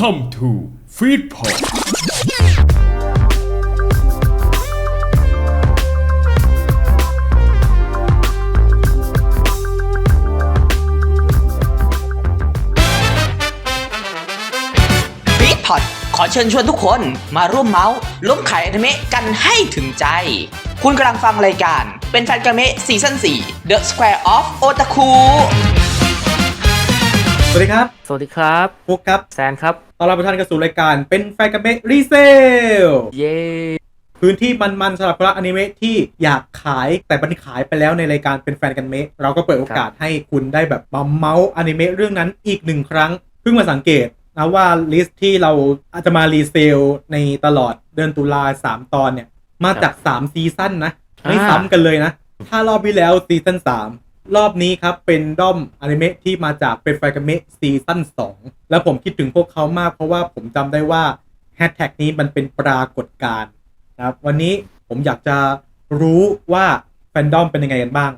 Welcome to Feedpot บิ๊กพอดขอเชิญชวนทุกคนมาร่วมเมาส์ล้มขายอนิเมะกันให้ถึงใจ คุณกำลังฟังรายการ เป็นแฟนกันเมะซีซั่น4 The Square of Otaku สวัสดีครับ สวัสดีครับพวกครับแซนครับตอนรับทุกท่านเข้าสู่รายการเป็นแฟนกันเมะรีเซล เย้พื้นที่มันๆสำหรับพระอนิเมะที่อยากขายแต่มันขายไปแล้วในรายการเป็นแฟนกันเมะเราก็เปิดโอกาสให้คุณได้แบบมาเมาส์อนิเมะเรื่องนั้นอีกหนึ่งครั้ง เพิ่งมาสังเกตนะว่าลิสต์ที่เราอาจจะมารีเซลในตลอดเดือนตุลาสามตอนเนี่ย มาจาก3ซีซั่นนะ ไม่ซ้ำกันเลยนะ ถ้ารอบที่แล้วซีซั่น3 รอบนี้ครับ เป็นด้อมอนิเมะที่มาจากเป็นไฟกัเมะซีซั่น2 แล้วผมคิดถึงพวกเขามากเพราะว่าผมจำได้ว่าแฮชแท็กนี้มันเป็นปรากฏการณ์นะครับ วันนี้ผมอยากจะรู้ว่าแฟนดอมเป็นยังไงกันบ้าง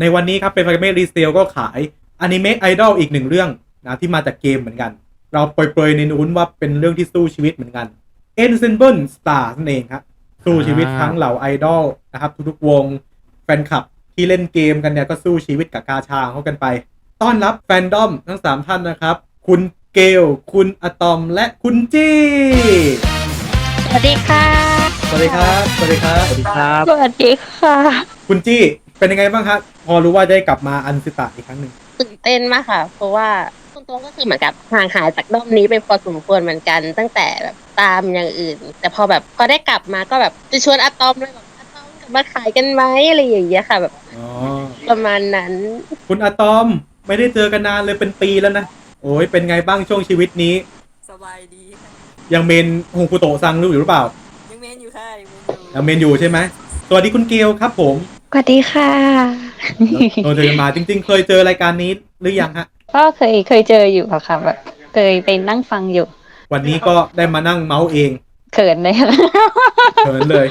ในวันนี้ครับเป็นไฟกัเมะรีเซลก็ขายอนิเมะไอดอลอีกหนึ่งเรื่องนะที่มาจากเกมเหมือนกัน เราเปรยๆในนู้นว่าเป็นเรื่องที่สู้ชีวิตเหมือนกัน Ensemble Star นั่นเองครับสู้ชีวิตทั้งเหล่าไอดอลนะครับทุกๆวงแฟนคลับ ที่เล่นเกมกันเนี่ยก็สู้ชีวิตกับกาชาเขากันไป ต้อนรับแฟนดอมทั้ง 3 ท่านนะครับ คุณเกล คุณอะตอม และคุณจี้ สวัสดีค่ะ สวัสดีครับ สวัสดีครับ สวัสดีครับ สวัสดีค่ะ คุณจี้ เป็นยังไงบ้างครับ พอรู้ว่าได้กลับมาอันซิตะอีกครั้งหนึ่งตื่นเต้นมากค่ะ เพราะว่าตรงๆก็คือเหมือนกับห่างหายจากด้อมนี้ไปพอสมควรเหมือนกัน ตั้งแต่แบบตามอย่างอื่น แต่พอแบบพอได้กลับมาก็แบบจะชวนอะตอมเลยแบบอะตอ มกลับมาขายกันไหมอะไรอย่างเงี้ยค่ะ แบบอ๋อประมาณนั้นคุณอะตอมไม่ได้เจอกันนานเลยเป็นปีแล้วนะโอ้ยเป็นไงบ้างช่วงชีวิตนี้ สบายดีค่ะยังเมนฮงคุโตะซังรู้อยู่หรือเปล่ายังเมนอยู่ค่ะยังเมนอยู่ยังเมนอยู่ใช่ไหมสวัสดีคุณเกลครับผมสวัสดีค่ะเราเจอกันมาจริง ๆ เคยเจอรายการนี้หรือยังฮะ ก็เคยเคยเจออยู่อะค่ะแบบเคยไปนั่งฟังอยู่ วันนี้ก็ได้มานั่งเมาส์เอง เขินเลยค่ะเขินเลย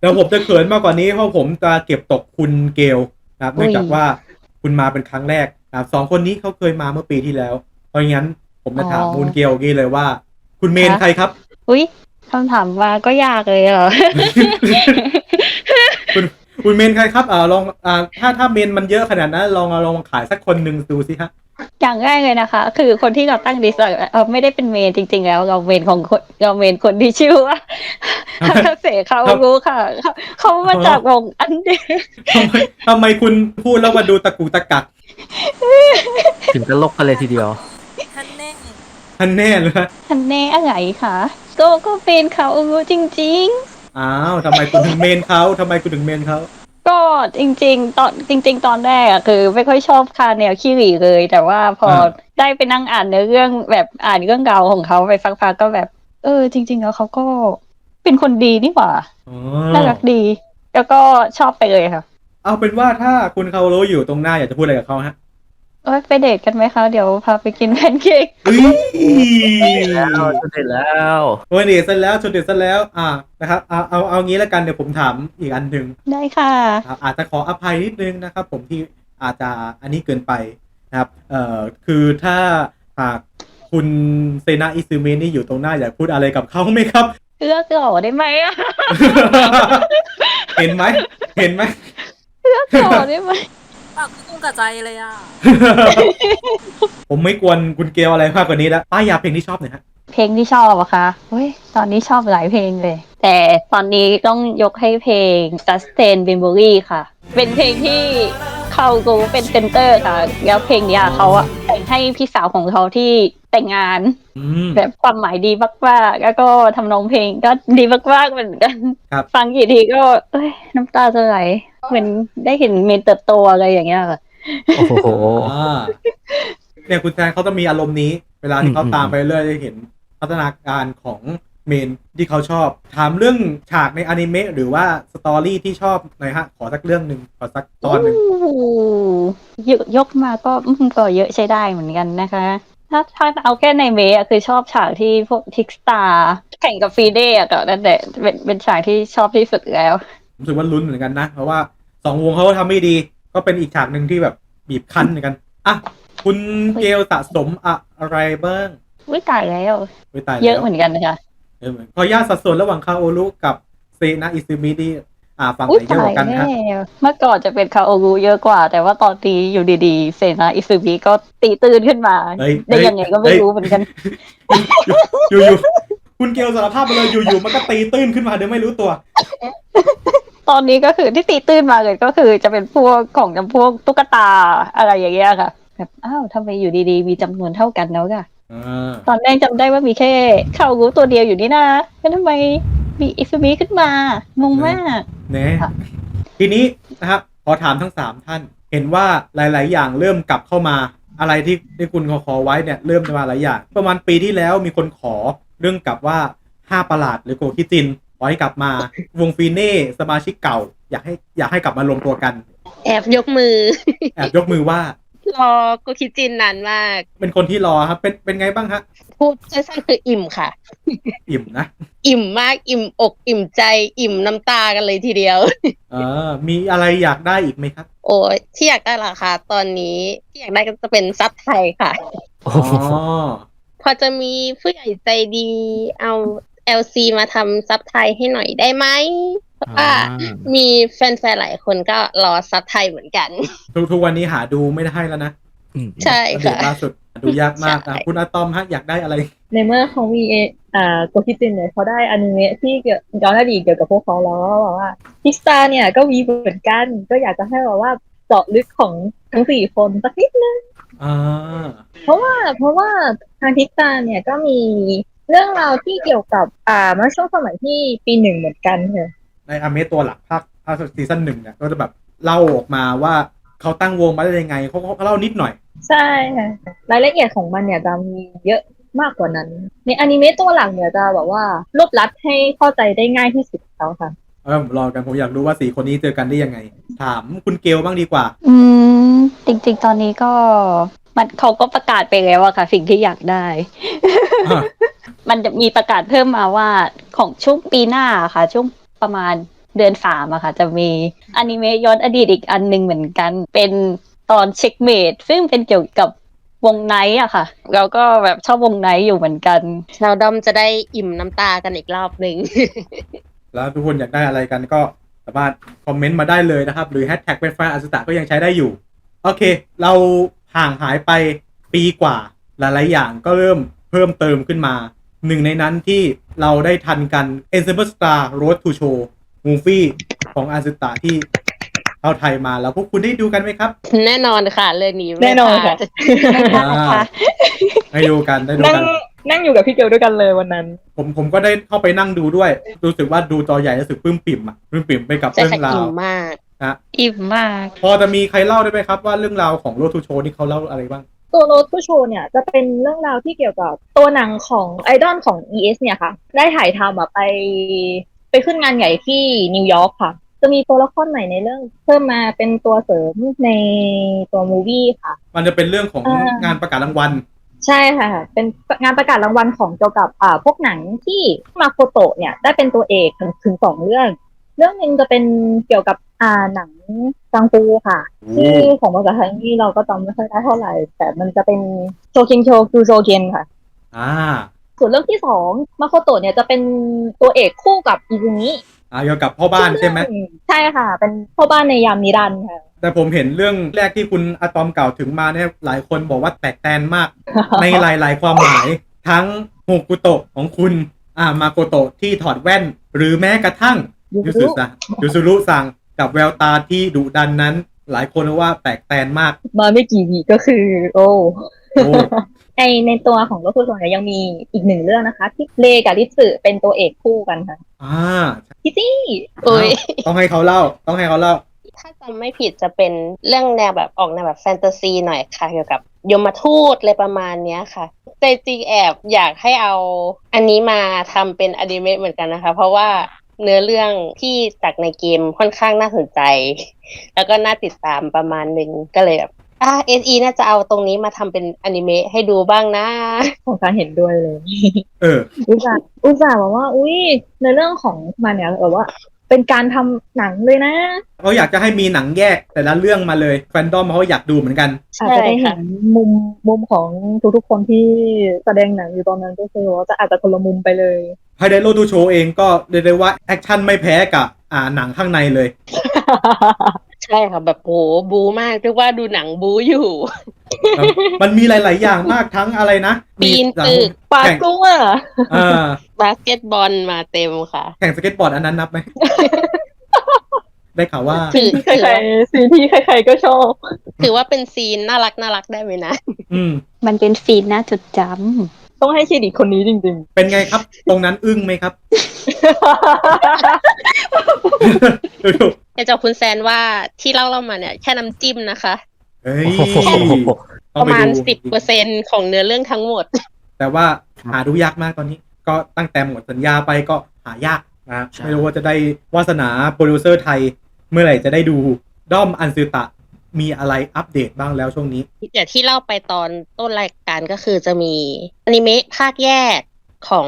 แล้วผมจะเขินมากกว่านี้เพราะผมจะเก็บตกคุณเกลนะครับอุ้เนื่ยองจากว่าคุณมาเป็นครั้งแรกนะครับสองคนนี้เขาเคยมาเมื่อปีที่แล้ว เพราะงั้นผมจะถามคุณเกลกี้เลยว่า คุณเมนใครครับ อุ้ยคำถามมาก็ยากเลยเหรอคุณ คุณเมนใครครับอ่าลองอ่าถ้าถ้าเมนมันเยอะขนาดนั้นลองเอาลองขายสักคนหนึ่งดูสิฮะอย่างแรกเลยนะคะ คือคนที่เราตั้งดิสเออไม่ได้เป็นเมนจริง ๆ แล้ว เราเมนของคนเราเมนคนที่ชื่อว่าฮัตเสเขาครับรู้ค่ะเขาเขามาจากวงอันเดทำไมทำไมคุณพูดแล้วมาดูตะกูตะกักถึงจะลบกันเลยทีเดียวท่านแน่ท่านแน่เลยนะทันแน่อะไรค่ะก็ก็เป็นเขารู้จริง อ้าวทำไมคุณถึงเมนเขาทำไมคุณถึงเมนเขาๆก็จริง ๆ ตอนจริง ๆ ตอนแรกอะคือ ไม่ค่อยชอบคาแนวขี้หลีเลย แต่ว่าพอได้ไปนั่งอ่านเนื้อเรื่องแบบอ่านเรื่องเก่าของเขาไปฟังๆก็แบบ เออ จริง ๆ แล้วเขาก็เป็นคนดีนี่หว่าอ๋อน่ารักดี แล้วก็ชอบไปเลยค่ะ เอาเป็นว่าถ้าคุณเขารู้อยู่ตรงหน้าอยากจะพูดอะไรกับเขาฮะ เอ้ยไปเดทกันไหมคะ เดี๋ยวพาไปกินแพนเค้กเอ้ยแล้วจะเสร็จแล้วโอ้ยเดทซะแล้วชนเดทซะแล้ว อ่านะครับ เอาเอาเอางี้แล้วกันเดี๋ยวผมถามอีกอันหนึ่งได้ค่ะ อ่าอาจจะขออภัยนิดนึงนะครับ ผมที่อาจจะอันนี้เกินไปนะครับ เอ่อคือถ้าหากคุณเซนาอิซึเมะนี่อยู่ตรงหน้าอยากพูดอะไรกับเขาไหมครับ เลือกหล่อได้ไหมอะเห็นไหมเห็นไหม เลือกหล่อได้ไหม ปากกุ้งกระใจเลยอะ ผมไม่กวนคุณเกลอะไรมากกว่านี้แล้วป้ายยาเพลงที่ชอบหน่อยฮะ เพลงที่ชอบอะคะเฮ้ย ตอนนี้ชอบหลายเพลงเลย แต่ตอนนี้ต้องยกให้เพลง Sustain Memory ค่ะ เป็นเพลงที่เขากูเป็นเซนเตอร์ค่ะ แล้วเพลงเนี้ยเขาอะแต่งให้พี่สาวของเขาที่ แต่งงานอืมแบบความหมายดีมากๆแล้วก็ทำนองเพลงก็ดีมากๆเหมือนกัน ครับ ฟังกี่ทีก็เอ้ยน้ำตาจะไหลเหมือนได้เห็นเมนเติบโตอะไรอย่างเงี้ยค่ะ โอ้โห อ่าเนี่ยคุณแทนเขาต้องมีอารมณ์นี้ เวลาที่เขาอืม ตามไปเรื่อยจะเห็นพัฒนาการของเมนที่เขาชอบ ถามเรื่องฉากในอนิเมะหรือว่าสตอรี่ที่ชอบหน่อยฮะ ขอสักเรื่องหนึ่งขอสักตอนหนึ่งโอ้โหยกยกมาก็อืมก็เยอะใช้ได้เหมือนกันนะคะ ถ้าถ้าเอาแค่ในเมะอะคือชอบฉากที่พวกทิกสตาร์แข่งกับฟีเดย์อะก็นั่นแหละเป็นเป็นฉากที่ชอบที่สุดแล้วรู้สึกว่าลุ้นเหมือนกันนะ เพราะว่าสองวงเขาก็ทำไม่ดี ก็เป็นอีกฉากหนึ่งที่แบบบีบคั้นเหมือนกันอะคุณเกลสะสมอะไรบ้างอวิตายแล้วไม่ตายแล้วเยอะเหมือนกันนะคะเออเหมือนขออนุญาตสัดส่วนระหว่างคาโอรุกับเซนะอิซึมินี่ อ่าฝั่งไหอุ้ยนเยอะตากว่ายกันแล้ฮะวเมื่อก่อนจะเป็นคาโอรุเยอะกว่า แต่ว่าตอนนี้อยู่ดีๆ เซนาอิซึมิก็ตีตื่นขึ้นมาเฮ้ยได้ยังไงก็ไม่เฮ้ยรู้เหมือนกันอยู่อยู่คุณเกลสารภาพมาเลยอยู่ๆมันก็ตีตื้นขึ้นมาโดยไม่รู้ตัว ตอนนี้ก็คือที่ตีตื้นมาเลยก็คือจะเป็นพวกของจำพวกตุ๊กตาอะไรอย่างเงี้ยค่ะแบบอ้าวทำไมอยู่ดีๆ มีจำนวนเท่ากันแล้วค่ะอ่าตอนแรกจำได้ว่ามีแค่คาโอรุตัวเดียวอยู่นี่นะแล้วทำไม มีอิซึมิขึ้นมางงมากเนะค่ะทีนี้นะครับขอถามทั้งสามท่าน เห็นว่าหลาย ๆ อย่างเริ่มกลับเข้ามาอะไรที่ที่คุณขอขอไว้เนี่ยเริ่มจะมาหลายอย่างประมาณปีที่แล้วมีคนขอเรื่องกลับว่าห้าประหลาดหรือโกคิจินขอให้กลับมาวงฟีเน่สมาชิกเก่า อยากให้อยากให้กลับมารวมตัวกัน แอบยกมือ แอบยกมือว่ารอกูคิดจินนานมาก เป็นคนที่รอครับ เป็นเป็นไงบ้างฮะ พูดสั้นๆคืออิ่มค่ะ อิ่มนะอิ่มมากอิ่มอกอิ่มใจอิ่มน้ำตากันเลยทีเดียว เออมีอะไรอยากได้อีกไหมครับโอ้ยที่อยากได้ราคาตอนนี้ที่อยากได้ก็จะเป็นซับไทยค่ะ โอ้อ๋อโหพอจะมีผู้ใหญ่ใจดีเอา LC มาทำซับไทยให้หน่อยได้ไหมเพราะว่ามีแฟนๆหลายคนก็รอซับไทยเหมือนกัน ทุกทุกวันนี้หาดูไม่ได้แล้วนะ อืมใช่อัปเดตค่ะล่าสุดดูยากมากนะใช่คุณอะตอมฮะอยากได้อะไร ในเมื่อเขามีเออ่าโกคิจินเนี่ยเขาได้อนิเมะที่เกี่ยวย้อนอดีตเกี่ยวกับพวกเขาแล้วก็บอกว่าพิกซาเนี่ยก็มีเหมือนกัน ก็อยากจะให้แบบว่าเจาะลึกของทั้งสี่คนสักนิดนึงอ่า เพราะว่าเพราะว่าทางพิกซาเนี่ยก็มีเรื่องราวที่เกี่ยวกับอ่าเมื่อช่วงสมัยที่ปีหนึ่งเหมือนกันค่ะในอเมะตัวหลักภาคภาคซีซั่นหนึ่งเนี่ยก็จะแบบเล่าออกมาว่า เขาตั้งวงมาได้ยังไงเขาเขาเล่านิดหน่อย ใช่ค่ะรายละเอียดของมันเนี่ยจะมีเยอะมากกว่านั้น ในอนิเมะตัวหลักเนี่ยจะแบบว่ารวบลัดให้เข้าใจได้ง่ายที่สุดแล้วค่ะเออผมรอกันผมอยากรู้ว่าสี่คนนี้เจอกันได้ยังไง ถามคุณเกลบ้างดีกว่า อืม จริง ๆ ตอนนี้ก็มันเขาก็ประกาศไปแล้วอะค่ะ สิ่งที่อยากได้อะมันจะมีประกาศเพิ่มมาว่าของช่วงปีหน้าค่ะ ช่วงประมาณ เดือนสามอะค่ะ จะมีอนิเมะย้อนอดีตอีกอันหนึ่งเหมือนกัน เป็นตอนเช็คเมดซึ่งเป็นเกี่ยวกับวงไนท์อะค่ะเราก็แบบชอบวงไนท์อยู่เหมือนกัน ชาวดอมจะได้อิ่มน้ำตากันอีกรอบหนึ่ง แล้วทุกคนอยากได้อะไรกันก็สามารถคอมเมนต์มาได้เลยนะครับ หรือแฮชแท็กเป็นไฟอาสตาก็ยังใช้ได้อยู่ โอเค เราห่างหายไปปีกว่า หลายๆอย่างก็เริ่มเพิ่มเติมขึ้นมา หนึ่งในนั้นที่เราได้ทันกัน Ensemble Star Road to Show Movie ของอาสตาที่เข้าไทยมาแล้วพวกคุณได้ดูกันไหมครับ แน่นอนค่ะเรื่องนี้ไม่แน่นอนค่ะพลาดอ่าให้ดูกันได้ดูนั่งกัน นั่งอยู่กับพี่เกลด้วยกันเลยวันนั้น ผมผมก็ได้เข้าไปนั่งดูด้วย รู้สึกว่าดูจอใหญ่รู้สึกปลื้มปิ่มอะปลื้มปิ่มไปกับใช่เรื่องค่ะราอิ่วมมากนะอิ่มมาก พอจะมีใครเล่าได้ไหมครับว่าเรื่องราวของโรทูโชนี่เขาเล่าอะไรบ้างตัวโร d ทูโชเนี่ยจะเป็นเรื่องราวที่เกี่ยวกับตัวหนังของไอดอลของ ES เนี่ยค่ะ ได้ถ่ายทำอะไป ไปขึ้นงานใหญ่ที่นิวยอร์กค่ะ จะมีตัวละครใหม่ในเรื่อง เพิ่มมาเป็นตัวเสริมในตัวมูวี่ค่ะ มันจะเป็นเรื่องของอ่าง งานประกาศรางวัล ใช่ค่ะ เป็นงานประกาศรางวัลของเกี่ยวกับอ่าพวกหนังที่มาโคโตะเนี่ยได้เป็นตัวเอกถึงถึงสองเรื่อง เรื่องหนึ่งจะเป็นเกี่ยวกับอ่าหนังกังฟูค่ะที่ของภาษาไทยนี่เราก็จำไม่ค่อยได้เท่าไหร่ แต่มันจะเป็นโชเคนโชคูโชเคนค่ะ อ่า ส่วนเรื่องที่สองมาโคโตะเนี่ยจะเป็นตัวเอกคู่กับอิซุมิอ่าเกี่ยวกับพ่อบ้านใช่ไหมใช่ค่ะ เป็นพ่อบ้านในยามนิรันดร์ค่ะแต่ผมเห็นเรื่องแรกที่คุณอะตอมกล่าวถึงมาเนี่ยหลายคนบอกว่าแตกแตนมาก ในหลาย ๆ ความหมาย ทั้งโฮกุโตะของคุณอ่ามาโกโตะที่ถอดแว่น หรือแม้กระทั่งยูยูซุสุซังยูซุรุซังกับแววตาที่ดุดันนั้น หลายคนว่าแตกแตนมาก มาไม่กี่วีก็คือ โอ้โอ้ ในในตัวของรถทูโชเนี่ยยังมีอีกหนึ่งเรื่องนะคะ ที่เลกับลิสึเป็นตัวเอกคู่กันค่ะอ่าพี่จี้โอ้ยต้องให้เขาเล่า ต้องให้เขาเล่า ถ้าจำไม่ผิดจะเป็นเรื่องแนวแบบออกแนวแบบแฟนตาซีหน่อยค่ะ เกี่ยวกับยมทูตอะไรประมาณเนี้ยค่ะใจจริงแอบอยากให้เอาอันนี้มาทำเป็นอนิเมะเหมือนกันนะคะ เพราะว่าเนื้อเรื่องที่จากในเกมค่อนข้างน่าสนใจ แล้วก็น่าติดตามประมาณหนึ่งก็เลยแบบ อ่าเอสน่าจะเอาตรงนี้มาทำเป็นอนิเมะให้ดูบ้างนะ ของการเห็นด้วยเลย เออ อุตส่าห์อุตส่าห์บอกว่า อุ้ยในเรื่องของมันเนี่ยแบบว่า เป็นการทำหนังเลยนะเขาอยากจะให้มีหนังแยกแต่ละเรื่องมาเลยแฟนดอมเขาอยากดูเหมือนกันอาจจะได้เห็นมุมมุมของทุกๆคนที่แสดงหนังอยู่ตอนนั้นก็คือว่าจะอาจจะคนละมุมไปเลย ไฮไดโรดูโชเองก็เรียกได้ว่า แอคชั่นไม่แพ้กับ อ่าหนังข้างในเลย ใช่ค่ะแบบโหบูมากเรียกว่าดูหนังบูอยู่ มันมีหลาย ๆ อย่างมากทั้งอะไรนะปีนหลัตึกปาแข่งกัวอ่าบาสเกตบอลมาเต็มค่ะ แข่งสเก็ตบอร์ดอันนั้นนับไหม ได้ข่าวว่าถือที่ถือใครว่าๆซีนที่ใคร ๆ ก็ชอบ ถือว่าเป็นซีนน่ารักน่ารักได้ไหมนะ อืม มันเป็นฟีนน่าจดจ ต้องให้เครดิตคนนี้จริง เป็นไงครับ ตรงนั้นอึ้งไหมครับๆดูอยากจะบอกคุณแซนว่าที่เล่าเรามาเนี่ยแค่น้ำจิ้มนะคะเฮ้ยโอ้โหต้อปงระไปมาณดูสิบเปอร์เซ็นของเนื้อเรื่องทั้งหมด แต่ว่าหาดูยากมากตอนนี้ ก็ตั้งแต่หมดสัญญาไปก็หายากนะใช่ ไม่รู้ว่าจะได้วาสนาโปรดิวเซอร์ไทย เมื่อไหร่จะได้ดูด้อมอันซือตะ มีอะไรอัปเดตบ้างแล้วช่วงนี้อย่างที่เล่าไปตอนต้นรายการก็คือจะมีอนิเมะภาคแยกของ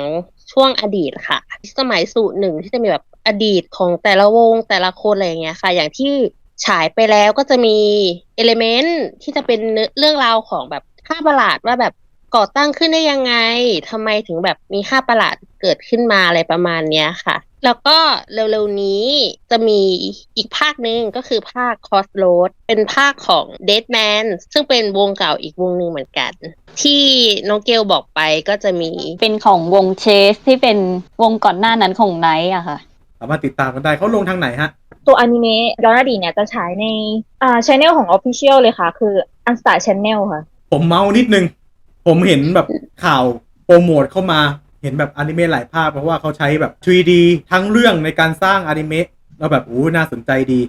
ช่วงอดีตค่ะ สมัยสูตรหนึ่งที่จะมีแบบอดีตของแต่ละวงแต่ละคนอะไรอย่างเงี้ยค่ะ อย่างที่ฉายไปแล้วก็จะมีเอลเมนต์ที่จะเป็นเรื่องราวของแบบข้าประหลาดว่าแบบ ก่อตั้งขึ้นได้ยังไงทำไมถึงแบบมีห้าประหลาดเกิดขึ้นมาอะไรประมาณเนี้ยค่ะ แล้วก็เร็วๆนี้จะมีอีกภาคหนึ่งก็คือภาค Crossroad เป็นภาคของ Dead Man ซึ่งเป็นวงเก่าอีกวงหนึ่งเหมือนกัน ที่น้องเกลบอกไปก็จะมีำเป็นของวงเชสที่เป็นวงก่อนหน้านั้นของไนท์อะค่ะสามารถติดตามกันได้เขาลงทางไหนฮะ ตัวอนิเมะย้อนอดีตเนี่ยจะฉายในอ่าชแนลของ Official เลยค่ะ คือ u n s t a r Channel ค่ะ ผมเมานิดนึง ผมเห็นแบบข่าวโปรโมทเข้ามาเห็นแบบอนิเมะหลายภาคเพราะว่าเขาใช้แบบ 3D ทั้งเรื่องในการสร้างอนิเมะแล้วแบบอู้น่าสนใจดี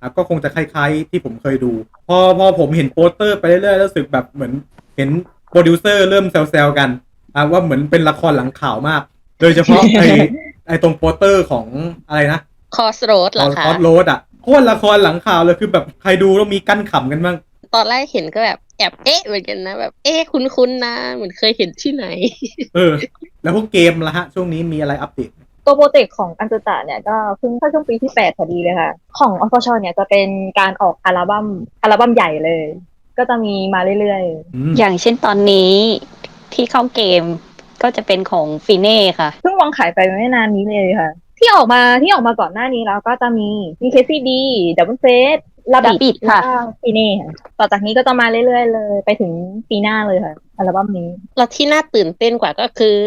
อะก็คงจะคล้ายๆที่ผมเคยดู พอพอผมเห็นโปสเตอร์ไปเรื่อยๆแล้วรู้สึกแบบเหมือนเห็นโปรดิวเซอร์เริ่มแซวๆกันอะว่าเหมือนเป็นละครหลังข่าวมาก โดยเฉพาะไอไอตรงโปสเตอร์ของอะไรนะ Crossroad เหรอคะคอสโรดอะโคตรละครหลังข่าวเลยคือแบบใครดูแล้วมีกั้นขำกันบ้างตอนแรกเห็นก็แบบแอบเอ๊ะเหมือนกันนะแบบ เอ๊ะคุ้นๆนะเหมือนเคยเห็นที่ไหน เออ แล้วพวกเกมละฮะ ช่วงนี้มีอะไรอัปเดตตัวโปรเจกต์ของอันตุตะเนี่ยก็เพิ่งเข้าช่วงปีที่ 8 พอดีเลยค่ะ ของ o f f s h o r เนี่ยจะเป็นการออกอัลบั้มอัลบั้มใหญ่เลย ก็จะมีมาเรื่อยอืมอย่างเช่นตอนนี้ที่เข้าเกมก็จะเป็นของฟิเน่ค่ะๆเพิ่งวางขายไปไม่นานนี้เลยค่ะ ที่ออกมาที่ออกมาก่อนหน้านี้แล้วก็จะมีมีเคซี่ดีดับเบิลเฟส ลาบิ Rabbit แล้วค่ะก็ฟีเน่ค่ะต่อจากนี้ก็จะมาเรื่อยๆ เลย ไปถึงปีหน้าเลยค่ะอัลบั้มนี้แล้วที่น่าตื่นเต้นกว่าก็คือ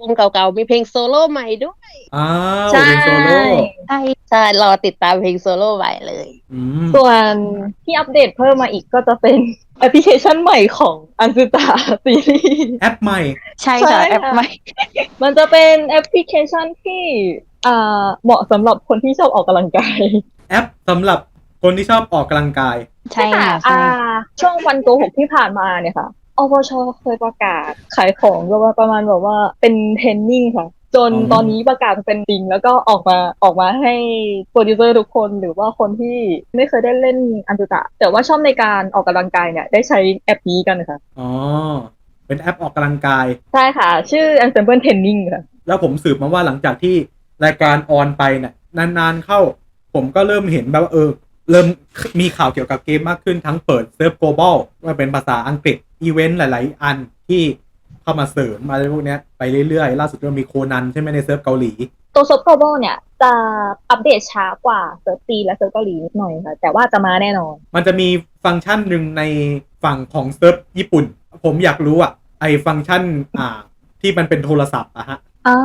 วงเก่าๆมีเพลงโซโล่ใหม่ด้วยอ้าวใช่เป็นโซโล่ใช่ใช่รอติดตามเพลงโซโล่ใหม่เลยอืมส่วนที่อัปเดตเพิ่มมาอีกก็จะเป็นแอปพลิเคชันใหม่ของอัน z ุตาซีรีส์แอปใหม่ ใช่ค่ะใช่แอปค่ะใหม่ มันจะเป็นแอปพลิเคชันที่อ่าเหมาะสำหรับคนที่ชอบออกกำลังกาย แอปสำหรับ คนที่ชอบออกกำลังกาย ใช่ค่ะอ่าใช่ช่วงวันโกหกที่ผ่านมาเนี่ยค่ะอปชเคยประกาศขายของแบบว่าประมาณแบบว่าเป็นเทรนนิ่งค่ะ จนอ๋อ ตอนนี้ประกาศเป็นจริง แล้วก็ออกมาออกมาให้โปรดิวเซอร์ทุกคนหรือว่าคนที่ไม่เคยได้เล่นอันตุตะ แต่ว่าชอบในการออกกำลังกายเนี่ย ได้ใช้แอปนี้กันค่ะ อ๋อ เป็นแอปออกกำลังกาย ใช่ค่ะ ชื่อ Ensemble Training ค่ะ แล้วผมสืบมาว่าหลังจากที่รายการออนไปเนี่ยนานๆเข้า ผมก็เริ่มเห็นแบบว่าเออ เริ่มมีข่าวเกี่ยวกับเกมมากขึ้นทั้งเปิดเซิร์ฟ global ว่าเป็นภาษาอังกฤษอีเวนต์หลาย ๆ อันที่เข้ามาเสริมอะไรพวกเนี้ยไปเรื่อย ๆ ล่าสุดก็มีโคนันใช่ไหมในเซิร์ฟเกาหลี ตัวเซิร์ฟ global เนี่ยจะอัปเดตช้ากว่าเซิร์ฟจีนและเซิร์ฟเกาหลีนิดหน่อยค่ะ แต่ว่าจะมาแน่นอน มันจะมีฟังก์ชันหนึ่งในฝั่งของเซิร์ฟญี่ปุ่น ผมอยากรู้อะไอฟังก์ชันอ่าที่มันเป็นโทรศัพท์อะฮะ อ่า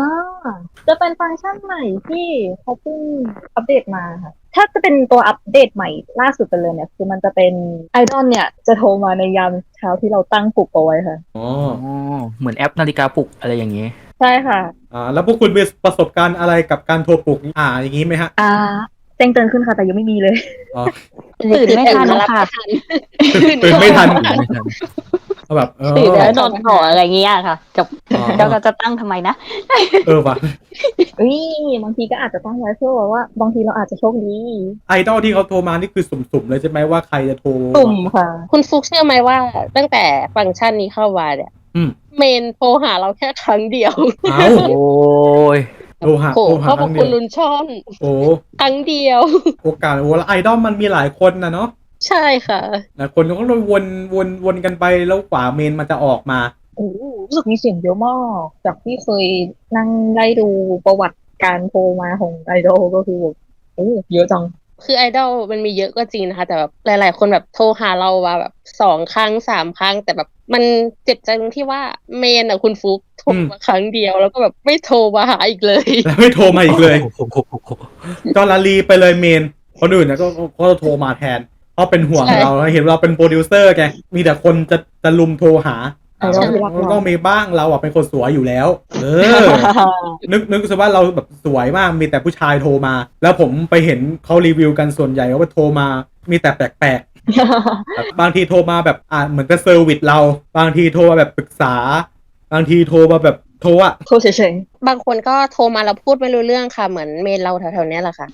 จะเป็นฟังก์ชันใหม่ที่เขาเพิ่งอัปเดตมาค่ะ ถ้าจะเป็นตัวอัปเดตใหม่ล่าสุดไปเลยเนี่ย คือมันจะเป็นไอดอลเนี่ยจะโทรมาในยามเช้าที่เราตั้งปลุกเอาไว้ค่ะ อ๋ออ๋อเหมือนแอปนาฬิกาปลุกอะไรอย่างนี้ ใช่ค่ะ อ่าแล้วพวกคุณมีประสบการณ์อะไรกับการโทรปลุกอ่าอย่างนี้ไหมฮะอ่าแจ้งเตือนขึ้นค่ะ แต่ยังไม่มีเลย อ๋อตื่นไม่ทันตื่นมารับค่ะ ตื่นไม่ทัน ไม่ทันเอาแบบเออตื่นแล้วนอนต่ออะไรเงี้ยค่ะจบอ๋อแล้วก็จะตั้งทำไมนะเออว่ะเอ้ยบางทีก็อาจจะตั้งไว้เพื่อแบบว่า บางทีเราอาจจะโชคดีไอดอลที่เขาโทรมานี่คือสุ่มๆเลยใช่ไหมว่าใครจะโทรตุ่มค่ะ คุณฟุกเชื่อไหมว่า ตั้งแต่ฟังก์ชันนี้เข้ามาเนี่ยอืมเมนโทรหาเราแค่ครั้งเดียวเอาโอ้ยโทรหาโหโทรหาเพราะครั้งเดีคุยณวลุนช่อนโอ้ครั้งเดียว โอกาสโอ้แล้วไอดอลมันมีหลายคนนะเนาะ ใช่ค่ะหลายคนก็เลยวนวนวนกันไปแล้วกว่าเมนมันจะออกมาโอ้โหรู้สึกมีเสียงเยอะมาก จากที่เคยนั่งไล่ดูประวัติการโทรมาของไอดอลก็คือแบบโอ้เยอะจัง คือไอดอลมันมีเยอะก็จริงนะคะ แต่แบบหลาย ๆ คนแบบโทรหาเรามาแบบสองครั้งสามครั้ง แต่แบบมันเจ็บใจตรงที่ว่าเมนอะคุณฟุกโทรอืมมาครั้งเดียว แล้วก็แบบไม่โทรมาหาอีกเลย แล้วไม่โทรมาอีกเลยโอ้โหจอร์ลาลีไปเลยเมนคนอื่นนะก็ก็โทรมาแทน เพราะเป็นห่วงใช่ เราเห็นเราเป็นโปรดิวเซอร์แกมีแต่คนจะจะลุมโทรหาไอดอลที่รักเราก็มีบ้างเราอะเป็นคนสวยอยู่แล้ว เออ นึกนึกซะว่าเราแบบสวยมากมีแต่ผู้ชายโทรมา แล้วผมไปเห็นเขารีวิวกันส่วนใหญ่ว่าโทรมามีแต่แปลกๆแบบบางทีโทรมาแบบอ่าเหมือนกับเซอร์วิสเรา บางทีโทรมาแบบปรึกษา บางทีโทรมาแบบโทรอะ โทรเฉยบางคนก็โทรมาแล้วพูดไม่รู้เรื่องค่ะ เหมือนเมนเราแถวๆเนี้ยแหละค่ะ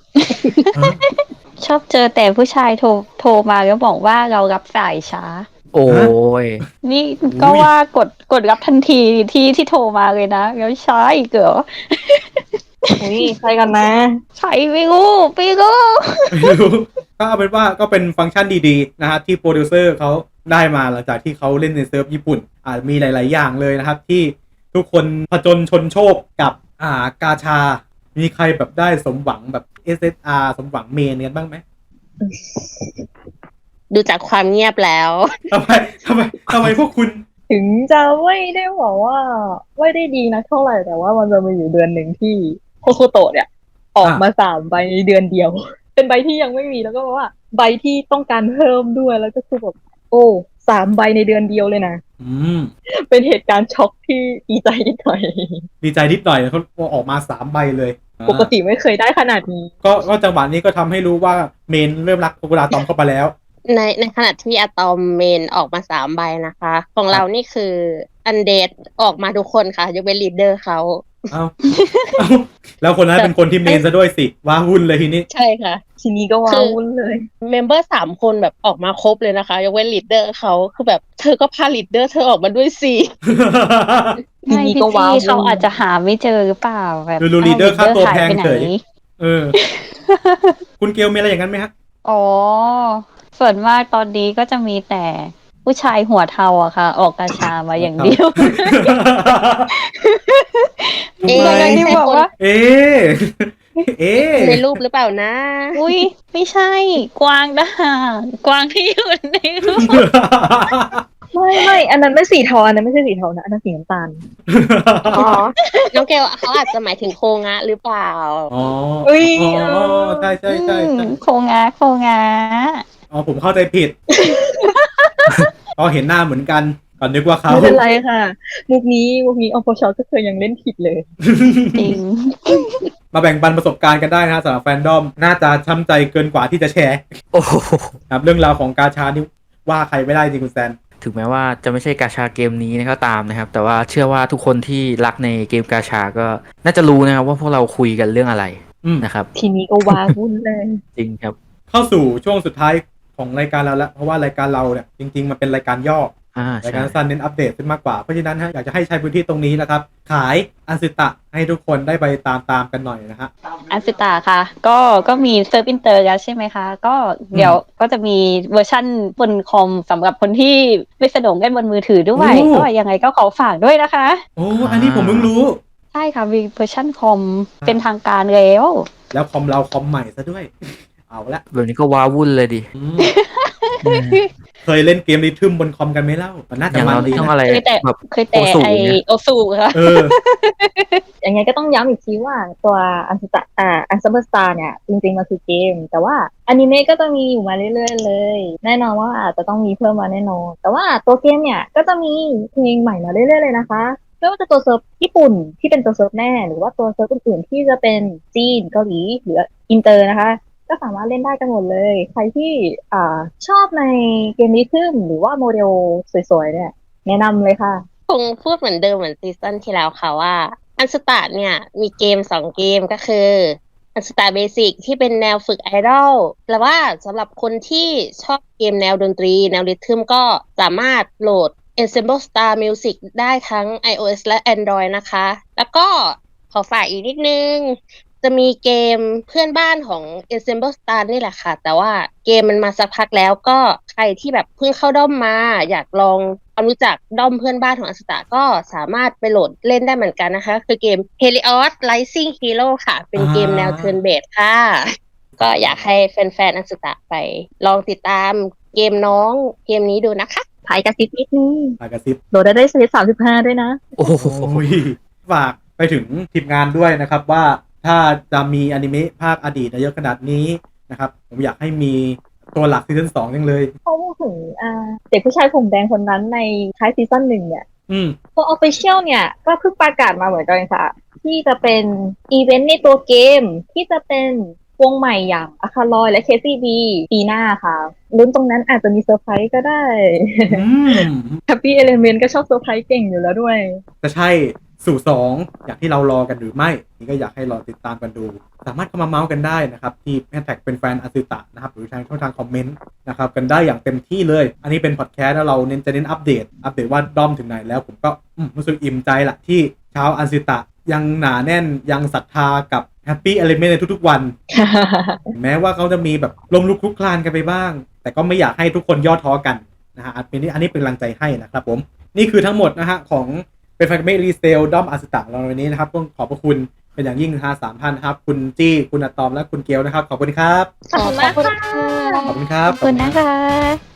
ชอบเจอแต่ผู้ชายโทรโทรมาแล้วบอกว่าเรารับสายช้า โอ้ย นี่ก็ว่ากดกดรับทันทีที่ที่โทรมาเลยนะแล้วช้าอีกเหรอๆอุ้ยใครกันนะ ใช่ไม่รู้ไม่รู้ไม่รู้ก็เอาเป็นว่าก็เป็นฟังก์ชันดีๆนะฮะที่โปรดิวเซอร์เขาได้มาหลังจากที่เขาเล่นในเซิร์ฟญี่ปุ่นอ่ามีหลาย ๆ อย่างเลยนะครับที่ทุกคนผจญชนโชคกับอ่ากาชา มีใครแบบได้สมหวังแบบ SSR สมหวังเมนกันบ้างไหมดูจากความเงียบแล้วทำไมทำไมทำไมพวกคุณ ถึงจะไม่ได้บอกว่าไม่ได้ดีนะเท่าไหร่แต่ว่ามันจะมีอยู่เดือนหนึ่งที่โคโคโตะเนี่ย ออกมาสามใบในเดือนเดียว เป็นใบที่ยังไม่มีแล้วก็บอกว่า ใบที่ต้องการเพิ่มด้วยแล้วก็คือแบบโอ้ สามใบในเดือนเดียวเลยนะ อืม เป็นเหตุการณ์ช็อกที่ดีใจนิดหน่อย ดีใจนิดหน่อยเขาออกมาสามใบเลยปกติไม่เคยได้ขนาดนี้ ก็ก็จังหวะนี้ก็ทำให้รู้ว่าเมนเริ่มรักโคกุราตอมเข้าไปแล้ว ในในขณะที่อะตอมเมนออกมาสามใบนะคะ ของเรานี่คืออันเดดออกมาทุกคนค่ะยกเว้นลีดเดอร์เขา เอาเอาแล้วคนนั้นเป็นคนที่เมนซะด้วยสิว้าวุ่นเลยทีนี้ ใช่ค่ะ ทีนี้ก็ว้าวุ่นเลย เมมเบอร์สามคนแบบออกมาครบเลยนะคะ ยกเว้นลีดเดอร์เขาคือแบบเธอก็พาลีดเดอร์เธอออกมาด้วยสิทีไม่นี้พี่ก็ว้าจี้วุ่น เขาอาจจะหาไม่เจอหรือเปล่าแบบดูดูลีดเดอร์ค่าตัวแพงหไปเฉยไหนเออ คุณเกลมีอะไรอย่างนั้นไหมฮะ อ๋อ ส่วนมากตอนนี้ก็จะมีแต่ผู้ชายหัวเทาอะค่ะ ออกกาชามาอย่างเดียวเอ๊ะทำไมอย่างที่บอกว่า เอ๊ะเอ๊ะในรูปหรือเปล่านะ อุ้ยไม่ใช่ กวางนะกวางที่อยู่ในรูปไม่ไม่อันนั้นไม่สีเทาอันนั้นไม่ใช่สีเทานะอันนั้นสีน้ำตาลอ๋อ น้องเกลเขาอาจจะหมายถึงโคงะหรือเปล่า อ๋ออุ๊ยอ๋อใช่ใช่ใช่อืใช่มโคงาโคงา อ๋อผมเข้าใจผิดก็เห็นหน้าเหมือนกันก่อนนึกว่าเขาไม่เป็นไรค่ะ มุกนี้มุกนี้อพชก็เคยยังเล่นผิดเลย จริง มาแบ่งปันประสบการณ์กันได้นะฮะสำหรับแฟนดอม น่าจะช้ำใจเกินกว่าที่จะแชร์โอ้โหครับเรื่องราวของกาชานี่ว่าใครไม่ได้จริงคุณแซน ถึงแม้ว่าจะไม่ใช่กาชาเกมนี้นะก็ตามนะครับ แต่ว่าเชื่อว่าทุกคนที่รักในเกมกาชาก็น่าจะรู้นะครับว่าพวกเราคุยกันเรื่องอะไรอืม นะครับ ทีนี้ก็ว้าวุ่นเลย จริงครับ เข้าสู่ช่วงสุดท้าย ของรายการเราแล้วเพราะว่ารายการเราเนี่ยจริง ๆ มันเป็นรายการย่ออ่ารายใช่การสั้นเน้นอัปเดตขึ้นมากกว่า เพราะฉะนั้นฮะอยากจะให้ใช้พื้นที่ตรงนี้นะครับ ขายอันสิตะให้ทุกคนได้ไปตามตามๆกันหน่อยนะฮะอันสิตาค่ะ ก็ก็มีเซิร์ฟอินเตอร์แล้วใช่ไหมคะ ก็เดี๋ยวก็จะมีเวอร์ชั่นบนคอมสำหรับคนที่ไม่สะดวกเล่นบนมือถือด้วยโอ้ก็ยังไงก็ขอฝากด้วยนะคะโอ้อันนี้ผมเพิ่งรู้ใช่ค่ะมีเวอร์ชั่นคอมเป็นทางการแล้ว แล้วคอมเราคอมใหม่ซะด้วย เอาละแบบนี้ก็ว้าวุ่นเลยดิอืมเคยเล่นเกมริทึมบนคอมกันไหมเล่ามันน่าอจะย่างมันเราดีนี่ต้องนะอะไรเคยแต่ แบบ เคยแต่โอสูไอเนี่ย โอสูค่ะ เออ ยังไงก็ต้องย้ำอีกทีว่าตัวอันสตาอ่าอันซัมเบอร์สตาร์เนี่ย จริงๆมันคือเกม แต่ว่าอนิเมะก็จะมีอยู่มาเรื่อยๆเลย แน่นอนว่าอาจจะต้องมีเพิ่มมาแน่นอน แต่ว่าตัวเกมเนี่ยก็จะมีเพลงใหม่มาเรื่อยๆเลยนะคะไม่ว่าจะตัวเซิร์ฟญี่ปุ่นที่เป็นตัวเซิร์ฟแน่ หรือว่าตัวเซิร์ฟอื่นๆที่จะเป็นจีนเกาหลีหรืออินเตอร์นะคะ ก็สามารถเล่นได้กันหมดเลย ใครที่อชอบในเกมริทึมหรือว่าโมเดลสวยๆเนี่ย แนะนำเลยค่ะ คงพูดเหมือนเดิมเหมือนซีซั่นที่แล้วค่ะว่า อันสตาร์เนี่ย มีเกมสองเกมก็คืออันสตาร์เบสิกที่เป็นแนวฝึกไอดอลแต่ว่าสำหรับคนที่ชอบเกมแนวดนตรี แนวริทึมก็สามารถโหลด Ensemble Star Music ได้ทั้ง iOS และ Android นะคะ แล้วก็ขอฝากอีกนิดนึง จะมีเกมเพื่อนบ้านของ Ensemble Star นี่แหละค่ะ แต่ว่าเกมมันมาสักพักแล้วก็ใครที่แบบเพิ่งเข้าด้อมมา อยากลองความรู้จักด้อมเพื่อนบ้านของอัสตาก็สามารถไปโหลดเล่นได้เหมือนกันนะคะ คือเกม Helios Rising Hero ค่ะ เป็นเกมแนว Turn Based ค่ะ ก็อยากให้แฟนๆอัสตาไป ลองติดตามเกมน้องเกมนี้ดูนะคะภายกระซิบนิดนึงปากกระซิบโหลดได้ได้สลิปสามสิบห้าด้วยนะโอ้โหโอ้ยฝากไปถึงทีมงานด้วยนะครับว่า ถ้าจะมีอนิเมะภาคอดีตเยอะขนาดนี้นะครับ ผมอยากให้มีตัวหลักซีซั่นสองยังเลยเขาพูดถึงอ่าเด็กผู้ชายผมแดงคนนั้นในท้ายซีซั่นหนึ่งเนี่ยอืมตัวออฟฟิเชียลเนี่ย ก็เพิ่งประกาศมาเหมือนกันค่ะ ที่จะเป็นอีเวนต์ในตัวเกม ที่จะเป็นวงใหม่อย่างอาคาลอยและเคซี่บีปีหน้าค่ะลุ้นตรงนั้นอาจจะมีเซอร์ไพรส์ก็ได้อืมแฮปปี้เอลเมนต์ก็ชอบเซอร์ไพรส์เก่งอยู่แล้วด้วยจะใช่ สู่สองอย่างที่เรารอกันหรือไม่ นี่ก็อยากให้รอติดตามกันดู สามารถเข้ามาเมาส์กันได้นะครับ ที่แฮชแท็กเป็นแฟนอาซิตะนะครับ หรือทางช่องทางคอมเมนต์นะครับกันได้อย่างเต็มที่เลย อันนี้เป็นพอดแคสต์แล้วเราเน้นจะเน้นอัปเดต อัปเดตว่าด้อมถึงไหนแล้วผมก็อืมรู้สึกอิ่มใจละที่ชาวอาซิตะยังหนาแน่นยังศรัทธากับแฮปปี้เอลิเมนต์ในทุกๆวัน แม้ว่าเขาจะมีแบบลมลุกคลุกคลานกันไปบ้าง แต่ก็ไม่อยากให้ทุกคนย่อท้อกันนะฮะอันนี้อันนี้เป็นกำลังใจให้นะครับผม นี่คือทั้งหมดนะฮะของ เป็นแฟนเมรีเซลด้อมอาสตะเราในวันนี้นะครับต้องขอบพระคุณเป็นอย่างยิ่งนะฮะสามท่านนะครับ คุณจี้คุณอะตอมและคุณเกลนะครับ ขอบคุณครับ ขอบคุณมากค่ะขอบคุณครับขอบคุณนะคะ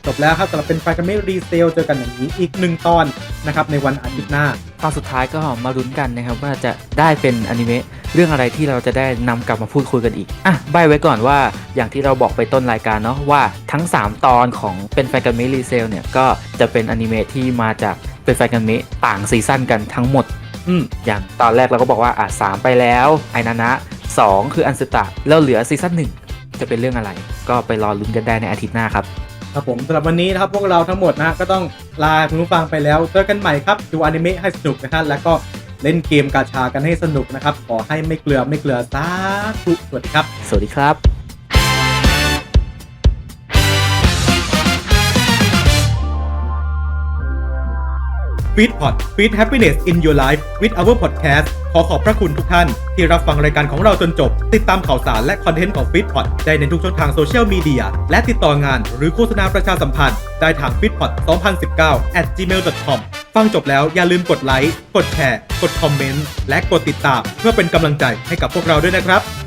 จบแล้วครับสำหรับเป็นแฟนเมรีเซลเจอกันอย่างนี้อีกหนึ่งตอนนะครับในวันอาทิตย์หน้า ตอนสุดท้ายก็มาลุ้นกันนะครับว่าจะได้เป็นอนิเมะเรื่องอะไรที่เราจะได้นำกลับมาพูดคุยกันอีกอะใบไว้ก่อนว่าอย่างที่เราบอกไปต้นรายการเนาะว่าทั้ง 3 ตอนของเป็นแฟนกันเมะรีเซลเนี่ยก็จะเป็นอนิเมะที่มาจาก เป็นแฟนกันเมะต่างซีซั่นกันทั้งหมด อืมอย่างตอนแรกเราก็บอกว่าอะสามไปแล้วไอนานะสองคืออันสตะแล้วเหลือซีซั่นหนึ่งจะเป็นเรื่องอะไร ก็ไปรอลุ้นกันได้ในอาทิตย์หน้าครับครับผมสำหรับวันนี้นะครับพวกเราทั้งหมดนะฮะก็ต้องลาคุณผู้ฟังไปแล้วเจอกันใหม่ครับ ดูอนิเมะให้สนุกนะครับแล้วก็เล่นเกมกาชากันให้สนุกนะครับ ขอให้ไม่เกลือไม่เกลือสาธุสวัสดีครับ สวัสดีครับ Feed Pod Feed Happiness in Your Life with our podcast ขอขอบพระคุณทุกท่าน ที่รับฟังรายการของเราจนจบ ติดตามข่าวสารและคอนเทนต์ของ Feed Pod ได้ในทุกช่องทางโซเชียลมีเดียและติดต่องานหรือโฆษณาประชาสัมพันธ์ ได้ทาง feedpod 2019 at gmail.com ฟังจบแล้วอย่าลืมกดไลค์ กดแชร์ กดคอมเมนต์ และกดติดตาม เพื่อเป็นกำลังใจให้กับพวกเราด้วยนะครับ